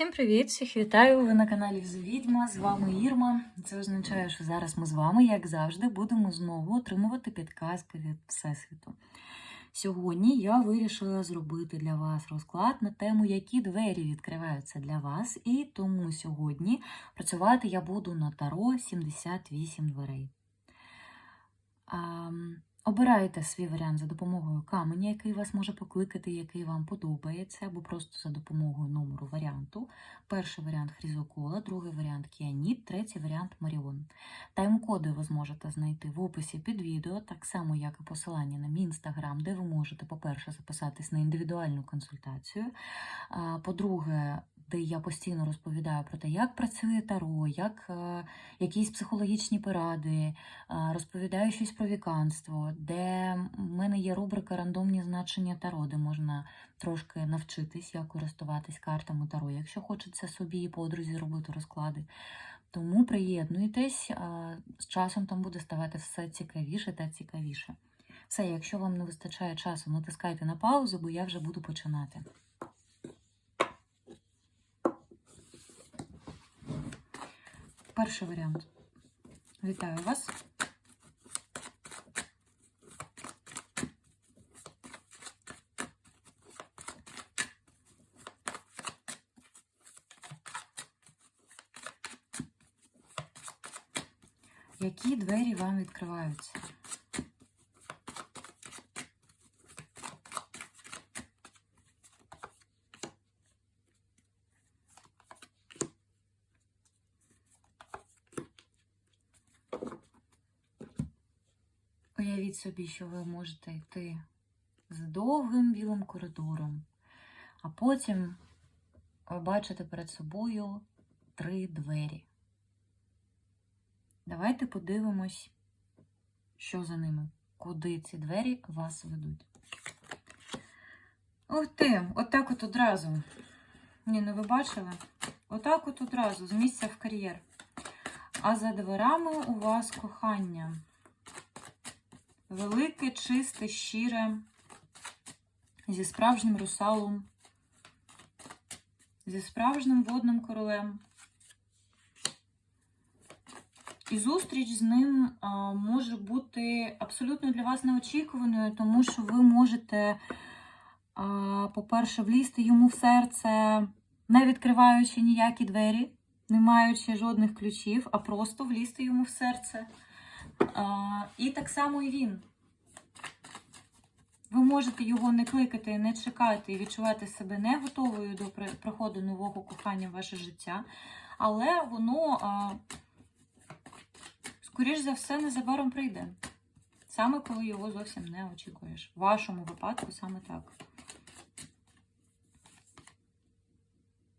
Всім привіт! Всіх вітаю! Ви на каналі Відьма. З вами Ірма. Це означає, що зараз ми з вами, як завжди, будемо знову отримувати підказки від Всесвіту. Сьогодні я вирішила зробити для вас розклад на тему, які двері відкриваються для вас, і тому сьогодні працювати я буду на Таро 78 дверей. Обирайте свій варіант за допомогою каменя, який вас може покликати, який вам подобається, або просто за допомогою номеру варіанту. Перший варіант Хрізокола, другий варіант Кіаніт, третій варіант Маріон. Тайм-коди ви зможете знайти в описі під відео, так само, як і посилання на мій інстаграм, де ви можете, по-перше, записатись на індивідуальну консультацію. По-друге, де я постійно розповідаю про те, як працює таро, як е, якісь психологічні поради, е, розповідаю щось про віканство, де в мене є рубрика рандомні значення таро, де можна трошки навчитись, як користуватись картами таро, якщо хочеться собі і подрузі робити розклади. Тому приєднуйтесь, е, з часом там буде ставати все цікавіше та цікавіше. Все, якщо вам не вистачає часу, натискайте на паузу, бо я вже буду починати. Перший варіант. Вітаю вас. Які двері вам відкриваються? Уявіть собі, що ви можете йти з довгим білим коридором, а потім ви бачите перед собою три двері. Давайте подивимось, що за ними, куди ці двері вас ведуть. Ух ти, отак от одразу. Ні, ну ви бачили? Отак от одразу, з місця в кар'єр. А за дверами у вас кохання. Велике, чисте, щире, зі справжнім русалом, зі справжнім водним королем. І зустріч з ним може бути абсолютно для вас неочікуваною, тому що ви можете, по-перше, влізти йому в серце, не відкриваючи ніякі двері, не маючи жодних ключів, а просто влізти йому в серце. А, і так само і він. Ви можете його не кликати, не чекати і відчувати себе не готовою до приходу нового кохання в ваше життя, але воно, а, скоріш за все, незабаром прийде. Саме коли його зовсім не очікуєш. В вашому випадку саме так.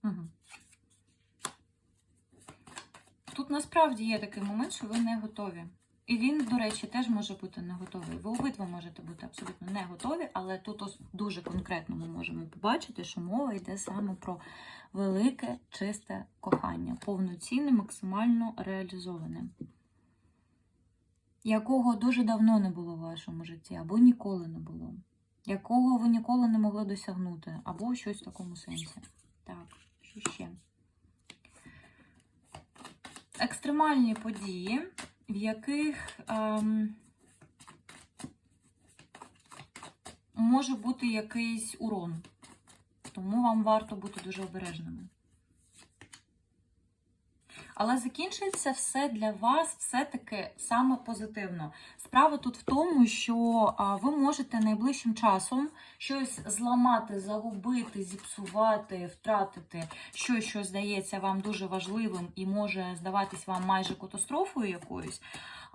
Угу. Тут насправді є такий момент, що ви не готові. І він, до речі, теж може бути не готовий. Ви обидва можете бути абсолютно не готові, але тут ось дуже конкретно ми можемо побачити, що мова йде саме про велике, чисте кохання, повноцінне, максимально реалізоване, якого дуже давно не було в вашому житті, або ніколи не було, якого ви ніколи не могли досягнути, або щось в такому сенсі. Так, що ще? Екстремальні події в яких ем, може бути якийсь урон. Тому вам варто бути дуже обережними. Але закінчиться все для вас все-таки саме позитивно. Справа тут в тому, що ви можете найближчим часом щось зламати, загубити, зіпсувати, втратити щось, що здається вам дуже важливим і може здаватись вам майже катастрофою якоюсь.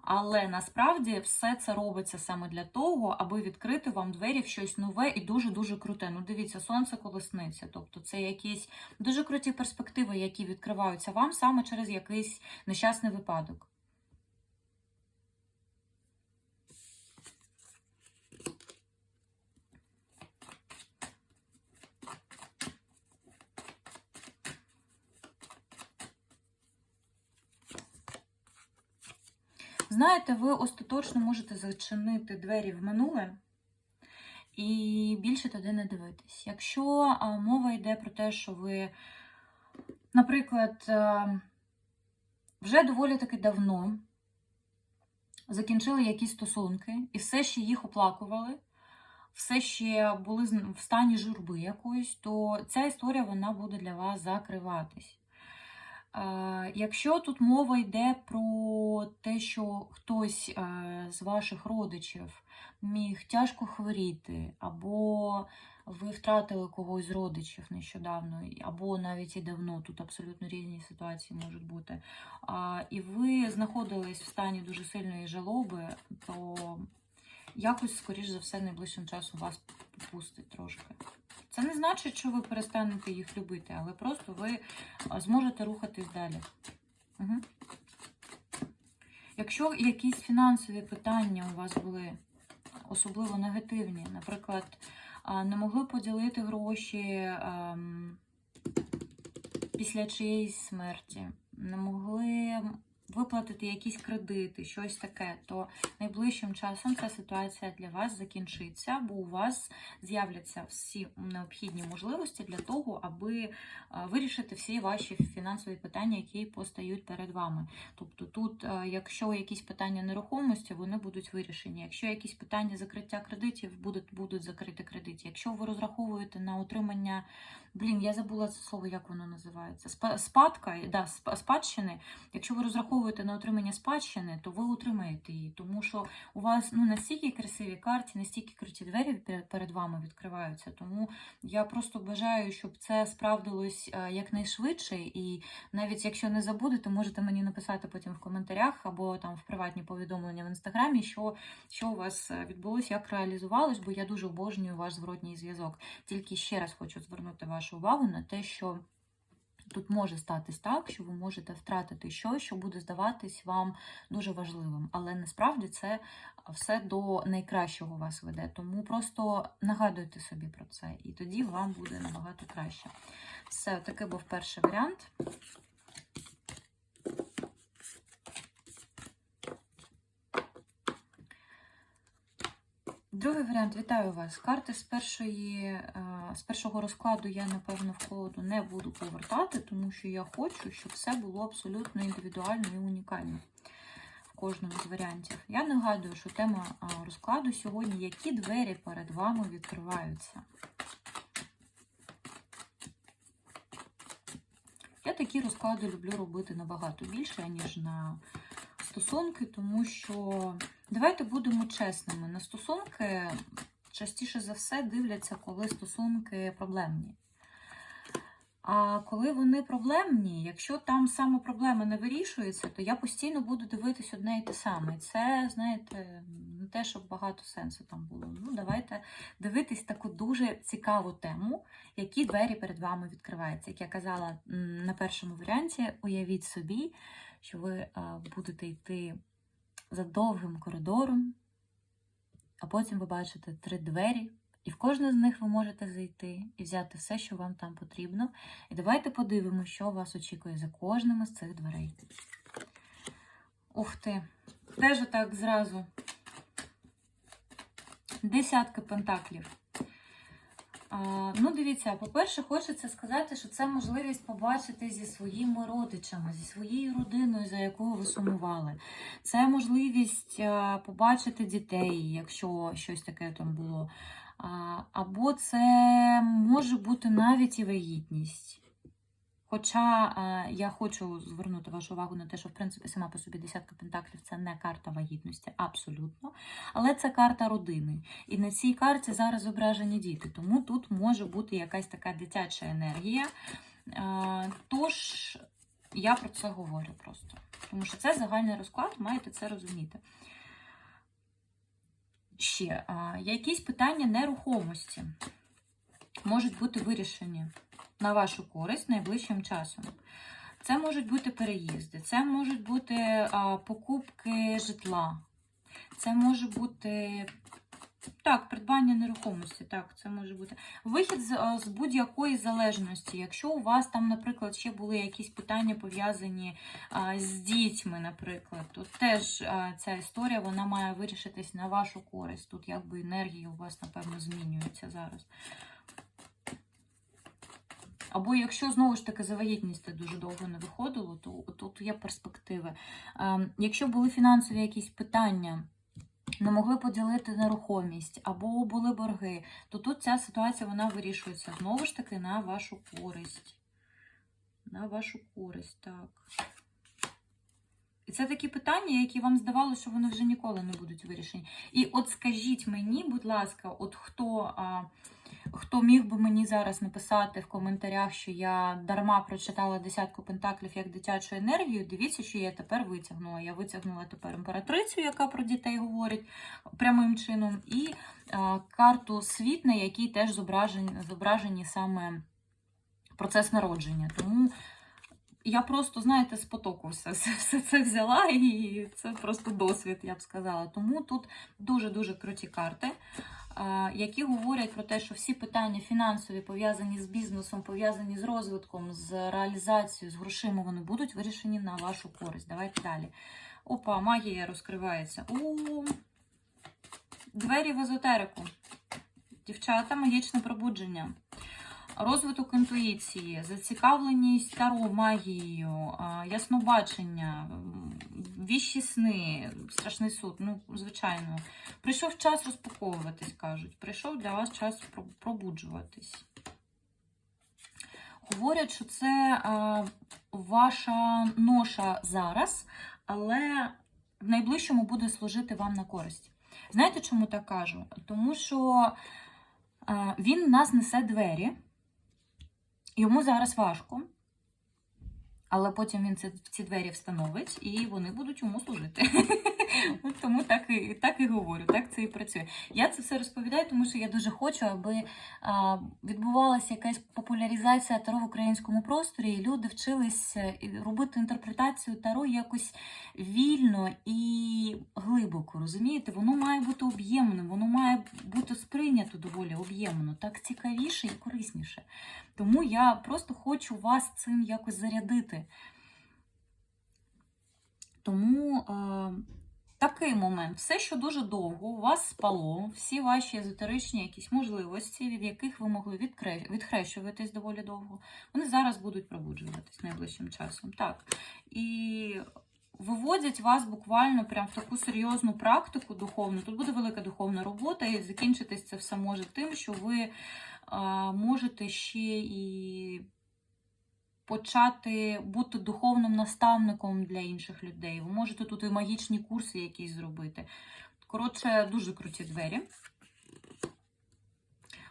Але насправді все це робиться саме для того, аби відкрити вам двері в щось нове і дуже-дуже круте. Ну, дивіться, сонце колесниця. Тобто це якісь дуже круті перспективи, які відкриваються вам саме через якийсь нещасний випадок. Знаєте, ви остаточно можете зачинити двері в минуле і більше туди не дивитись. Якщо мова йде про те, що ви наприклад, вже доволі таки давно закінчили якісь стосунки і все ще їх оплакували, все ще були в стані журби якоїсь, то ця історія вона буде для вас закриватись. Е, Якщо тут мова йде про те, що хтось е, з ваших родичів міг тяжко хворіти, або ви втратили когось з родичів нещодавно, або навіть і давно, тут абсолютно різні ситуації можуть бути, і ви знаходились в стані дуже сильної жалоби, то якось, скоріш за все, найближчим часом вас попустить трошки. Це не значить, що ви перестанете їх любити, але просто ви зможете рухатись далі. Угу. Якщо якісь фінансові питання у вас були особливо негативні, наприклад, не могли поділити гроші ем, після чиєїсь смерті, не могли виплатити якісь кредити, щось таке, то найближчим часом ця ситуація для вас закінчиться, бо у вас з'являться всі необхідні можливості для того, аби вирішити всі ваші фінансові питання, які постають перед вами. Тобто, тут, е, якщо якісь питання нерухомості, вони будуть вирішені. Якщо якісь питання закриття кредитів, будуть, будуть закриті кредити. Якщо ви розраховуєте на отримання, блін, я забула це слово, як воно називається. Спа- Спадка, да, сп- спадщини. Якщо ви розраховуєте на отримання спадщини, то ви отримаєте її, тому що у вас ну настільки красиві карті, настільки круті двері перед- вами відкриваються. Тому я просто бажаю, щоб це справдилось е, якнайшвидше. І навіть якщо не забудете, можете мені написати потім в коментарях або там в приватні повідомлення в інстаграмі, що, що у вас е, відбулося, як реалізувалось, бо я дуже обожнюю ваш зворотній зв'язок. Тільки ще раз хочу звернути вашу увагу на те, що. Тут може статись так, що ви можете втратити щось, що буде здаватись вам дуже важливим, але насправді це все до найкращого вас веде. Тому просто нагадуйте собі про це, і тоді вам буде набагато краще. Все, такий був перший варіант. Другий варіант, вітаю вас. Карти з першої, е, з першого розкладу я, напевно, в колоду не буду повертати, тому що я хочу, щоб все було абсолютно індивідуально і унікально в кожному з варіантів. Я нагадую, що тема розкладу сьогодні, які двері перед вами відкриваються. Я такі розклади люблю робити набагато більше, ніж на стосунки, тому що давайте будемо чесними. На стосунки частіше за все дивляться, коли стосунки проблемні. А коли вони проблемні, якщо там саме проблема не вирішується, то я постійно буду дивитись одне і те саме. Це, знаєте, не те, щоб багато сенсу там було. Ну, давайте дивитись таку дуже цікаву тему, які двері перед вами відкриваються. Як я казала на першому варіанті, уявіть собі, що ви будете йти за довгим коридором, а потім ви бачите три двері, і в кожну з них ви можете зайти і взяти все, що вам там потрібно. І давайте подивимося, що вас очікує за кожним з цих дверей. Ух ти! Теж так зразу. Десятки пентаклів. Ну, дивіться, по-перше, хочеться сказати, що це можливість побачити зі своїми родичами, зі своєю родиною, за якою ви сумували. Це можливість побачити дітей, якщо щось таке там було. Або це може бути навіть і вагітність. Хоча е, я хочу звернути вашу увагу на те, що в принципі сама по собі десятка пентаклів це не карта вагітності, абсолютно. Але це карта родини. І на цій карті зараз зображені діти. Тому тут може бути якась така дитяча енергія. Е, тож я про це говорю просто. Тому що це загальний розклад, маєте це розуміти. Ще а, якісь питання нерухомості можуть бути вирішені на вашу користь найближчим часом. Це можуть бути переїзди, це можуть бути а, покупки житла, це може бути так, придбання нерухомості. Так, це може бути вихід з, з будь-якої залежності. Якщо у вас там, наприклад, ще були якісь питання пов'язані з дітьми, наприклад, то теж а, ця історія вона має вирішитись на вашу користь. Тут якби енергія у вас, напевно, змінюється зараз. Або якщо знову ж таки за вагітність дуже довго не виходило, то тут є перспективи. Ем, Якщо були фінансові якісь питання, не могли поділити нерухомість або були борги, то тут ця ситуація вона вирішується знову ж таки на вашу користь. На вашу користь, так. І це такі питання, які вам здавалося, що вони вже ніколи не будуть вирішені. І от скажіть мені, будь ласка, от хто, а, хто міг би мені зараз написати в коментарях, що я дарма прочитала десятку пентаклів як дитячу енергію, дивіться, що я тепер витягнула. Я витягнула тепер імператрицю, яка про дітей говорить прямим чином, і а, карту світ, на якій теж зображені, зображені саме процес народження. Тому я просто, знаєте, з потоку все, все, це взяла, і це просто досвід, я б сказала. Тому тут дуже-дуже круті карти, які говорять про те, що всі питання фінансові пов'язані з бізнесом, пов'язані з розвитком, з реалізацією, з грошима, вони будуть вирішені на вашу користь. Давайте далі. Опа, магія розкривається. У двері в езотерику. Дівчата, магічне пробудження. Розвиток інтуїції, зацікавленість таро магією, яснобачення, м, віщі сни, страшний суд. Ну, звичайно, прийшов час розпаковуватись, кажуть. Прийшов для вас час пробуджуватись. Говорять, що це а, ваша ноша зараз, але в найближчому буде служити вам на користь. Знаєте, чому так кажу? Тому що а, він нас несе двері. Йому зараз важко, але потім він ці, ці двері встановить і вони будуть йому служити. От Тому так і, так і говорю, так це і працює. Я це все розповідаю, тому що я дуже хочу, аби а, відбувалася якась популяризація таро в українському просторі, і люди вчилися робити інтерпретацію таро якось вільно і глибоко. Розумієте, воно має бути об'ємним, воно має бути сприйнято доволі об'ємно, так цікавіше і корисніше. Тому я просто хочу вас цим якось зарядити. Тому е, такий момент. Все, що дуже довго у вас спало, всі ваші езотеричні якісь можливості, від яких ви могли відхрещуватись доволі довго, вони зараз будуть пробуджуватись найближчим часом. Так. І виводять вас буквально прям в таку серйозну практику духовну. Тут буде велика духовна робота, і закінчитись це все може тим, що ви можете ще і почати бути духовним наставником для інших людей. Ви можете тут і магічні курси якісь зробити. Коротше, дуже круті двері.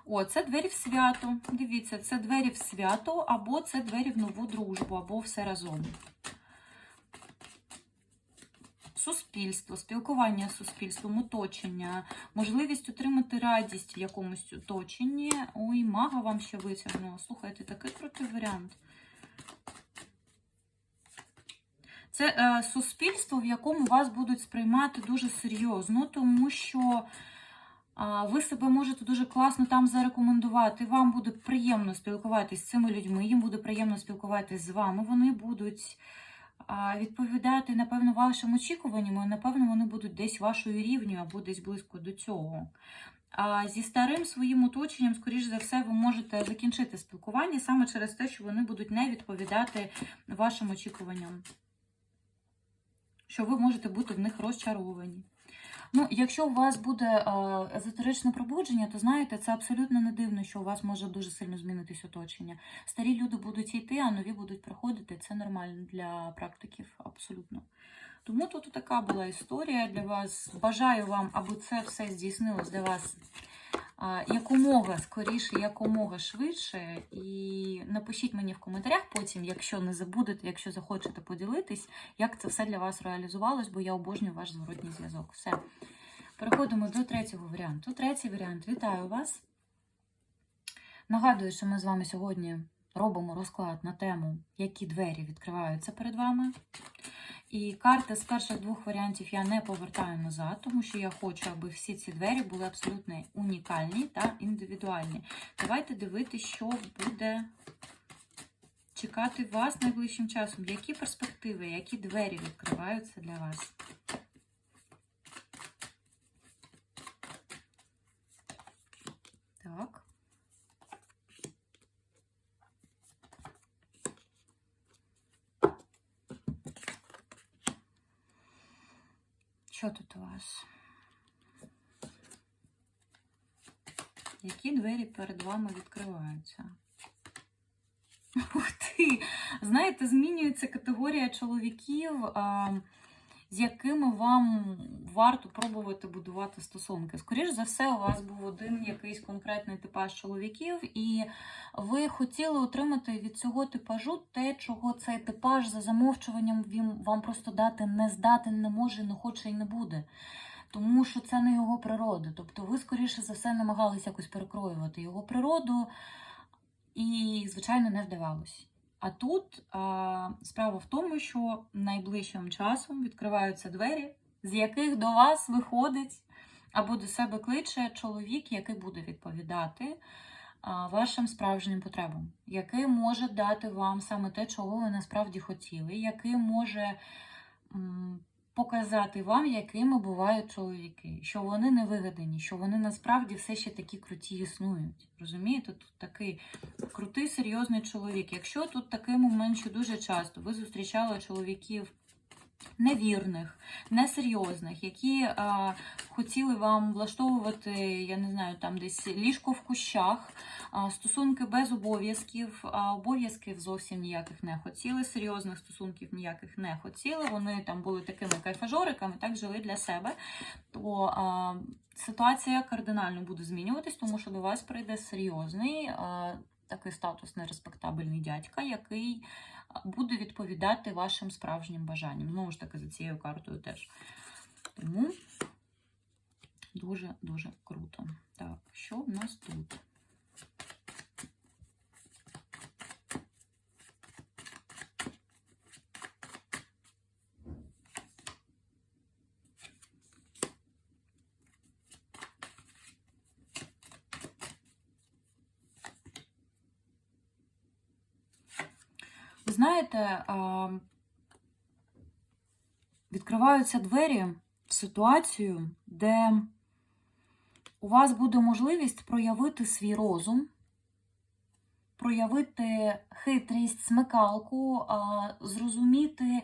О, це двері в свято. Дивіться, це двері в свято, або це двері в нову дружбу, або все разом. Суспільство, спілкування з суспільством, оточення, можливість отримати радість в якомусь оточенні. Ой, мага вам ще витягнула. Слухайте, такий крутий варіант. Це е, суспільство, в якому вас будуть сприймати дуже серйозно, тому що а, ви себе можете дуже класно там зарекомендувати. Вам буде приємно спілкуватися з цими людьми, їм буде приємно спілкуватися з вами. Вони будуть а, відповідати, напевно, вашим очікуванням, і, напевно, вони будуть десь вашою рівню або десь близько до цього. А зі старим своїм оточенням, скоріш за все, ви можете закінчити спілкування саме через те, що вони будуть не відповідати вашим очікуванням. Що ви можете бути в них розчаровані. Ну, якщо у вас буде е, езотеричне пробудження, то знаєте, це абсолютно не дивно, що у вас може дуже сильно змінитись оточення. Старі люди будуть йти, а нові будуть приходити. Це нормально для практиків, абсолютно. Тому тут така була історія для вас. Бажаю вам, аби це все здійснилось для вас якомога скоріше, якомога швидше. І напишіть мені в коментарях потім, якщо не забудете, якщо захочете поділитись, як це все для вас реалізувалось, бо я обожнюю ваш зворотній зв'язок. Все. Переходимо до третього варіанту. Третій варіант. Вітаю вас. Нагадую, що ми з вами сьогодні робимо розклад на тему, які двері відкриваються перед вами. І карти з перших двох варіантів я не повертаю назад, тому що я хочу, аби всі ці двері були абсолютно унікальні та індивідуальні. Давайте дивитися, що буде чекати вас найближчим часом. Які перспективи, які двері відкриваються для вас. Так. Що тут у вас? Які двері перед вами відкриваються? Ух ти! Знаєте, змінюється категорія чоловіків, а, з якими вам варто пробувати будувати стосунки. Скоріше за все, у вас був один якийсь конкретний типаж чоловіків, і ви хотіли отримати від цього типажу те, чого цей типаж за замовчуванням він вам просто дати не здатен, не може, не хоче і не буде. Тому що це не його природа. Тобто ви, скоріше за все, намагалися якось перекроювати його природу, і, звичайно, не вдавалось. А тут а, справа в тому, що найближчим часом відкриваються двері, з яких до вас виходить або до себе кличе чоловік, який буде відповідати а, вашим справжнім потребам, який може дати вам саме те, чого ви насправді хотіли, який може м, показати вам, якими бувають чоловіки, що вони не вигадані, що вони насправді все ще такі круті існують. Розумієте, тут такий крутий, серйозний чоловік. Якщо тут такий що дуже часто ви зустрічали чоловіків невірних, несерйозних, які а, хотіли вам влаштовувати, я не знаю, там десь ліжко в кущах, а, стосунки без обов'язків, а обов'язків зовсім ніяких не хотіли, серйозних стосунків ніяких не хотіли. Вони там були такими кайфажориками, так жили для себе. То а, ситуація кардинально буде змінюватись, тому що до вас прийде серйозний. А, Такий статусний респектабельний дядька, який буде відповідати вашим справжнім бажанням. Знову ж таки, за цією картою теж. Тому дуже-дуже круто. Так, що в нас тут? Ви знаєте, відкриваються двері в ситуацію, де у вас буде можливість проявити свій розум, проявити хитрість, смикалку, зрозуміти,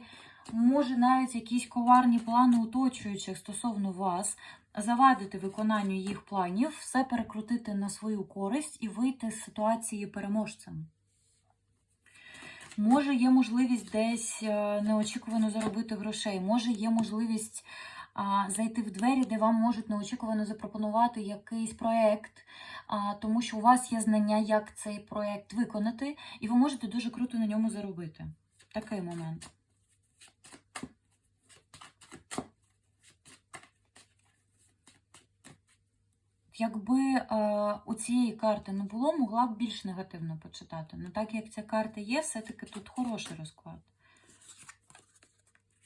може, навіть якісь коварні плани оточуючих стосовно вас, завадити виконанню їх планів, все перекрутити на свою користь і вийти з ситуації переможцем. Може, є можливість десь е, неочікувано заробити грошей, може, є можливість зайти в двері, де вам можуть неочікувано запропонувати якийсь проєкт, тому що у вас є знання, як цей проєкт виконати, і ви можете дуже круто на ньому заробити. Такий момент. Якби е, у цієї карти не було, могла б більш негативно почитати. Ну так як ця карта є, все-таки тут хороший розклад.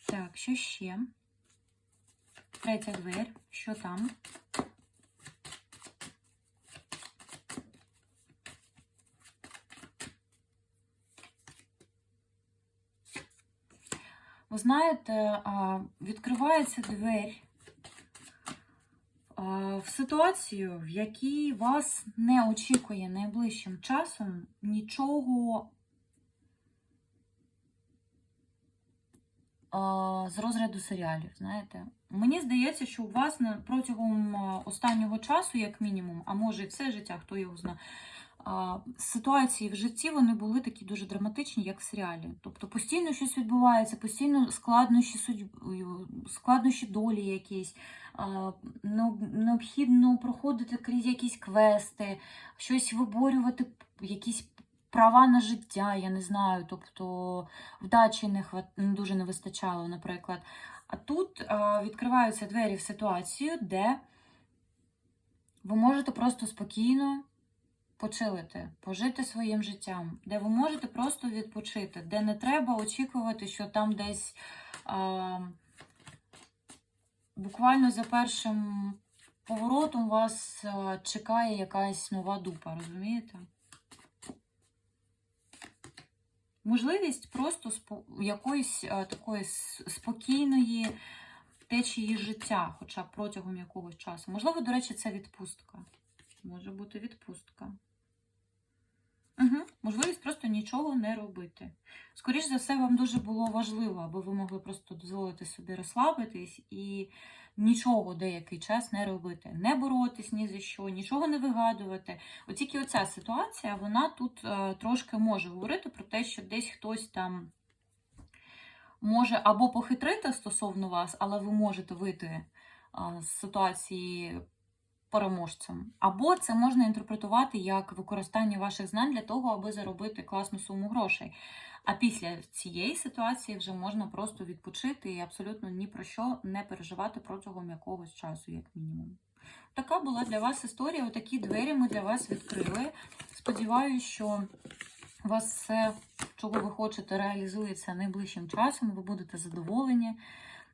Так, що ще? Третя двері. Що там? Ви знаєте, відкривається двері в ситуацію, в якій вас не очікує найближчим часом нічого з розряду серіалів. Знаєте, мені здається, що у вас протягом останнього часу, як мінімум, а може і все життя, хто його знає. Ситуації в житті вони були такі дуже драматичні, як в серіалі. Тобто постійно щось відбувається, постійно складнощі судьб- складнощі долі якісь. Необхідно проходити крізь якісь квести, щось виборювати, якісь права на життя, я не знаю. Тобто вдачі не, хват... дуже не вистачало, наприклад. А тут відкриваються двері в ситуацію, де ви можете просто спокійно почилити, пожити своїм життям, де ви можете просто відпочити, де не треба очікувати, що там десь а, буквально за першим поворотом вас чекає якась нова дупа, розумієте? Можливість просто якоїсь а, такої спокійної течії життя, хоча б протягом якогось часу. Можливо, до речі, це відпустка. Може бути відпустка. Угу. Можливість просто нічого не робити. Скоріше за все, вам дуже було важливо, аби ви могли просто дозволити собі розслабитись і нічого деякий час не робити, не боротись ні за що, нічого не вигадувати. От тільки оця ситуація, вона тут е, трошки може говорити про те, що десь хтось там може або похитрити стосовно вас, але ви можете вийти е, з ситуації переможцем. Або це можна інтерпретувати як використання ваших знань для того, аби заробити класну суму грошей. А після цієї ситуації вже можна просто відпочити і абсолютно ні про що не переживати протягом якогось часу, як мінімум. Така була для вас історія. Отакі двері ми для вас відкрили. Сподіваюсь, що у вас все, чого ви хочете, реалізується найближчим часом. Ви будете задоволені.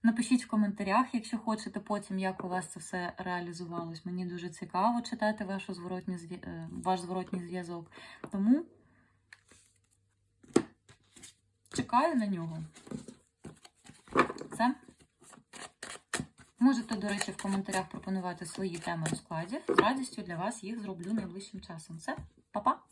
Напишіть в коментарях, якщо хочете потім, як у вас це все реалізувалось. Мені дуже цікаво читати вашу зворотню е, ваш зворотній зв'язок. Тому чекаю на нього. Все. Можете, до речі, в коментарях пропонувати свої теми розкладів. З радістю для вас їх зроблю найближчим часом. Все, па-па!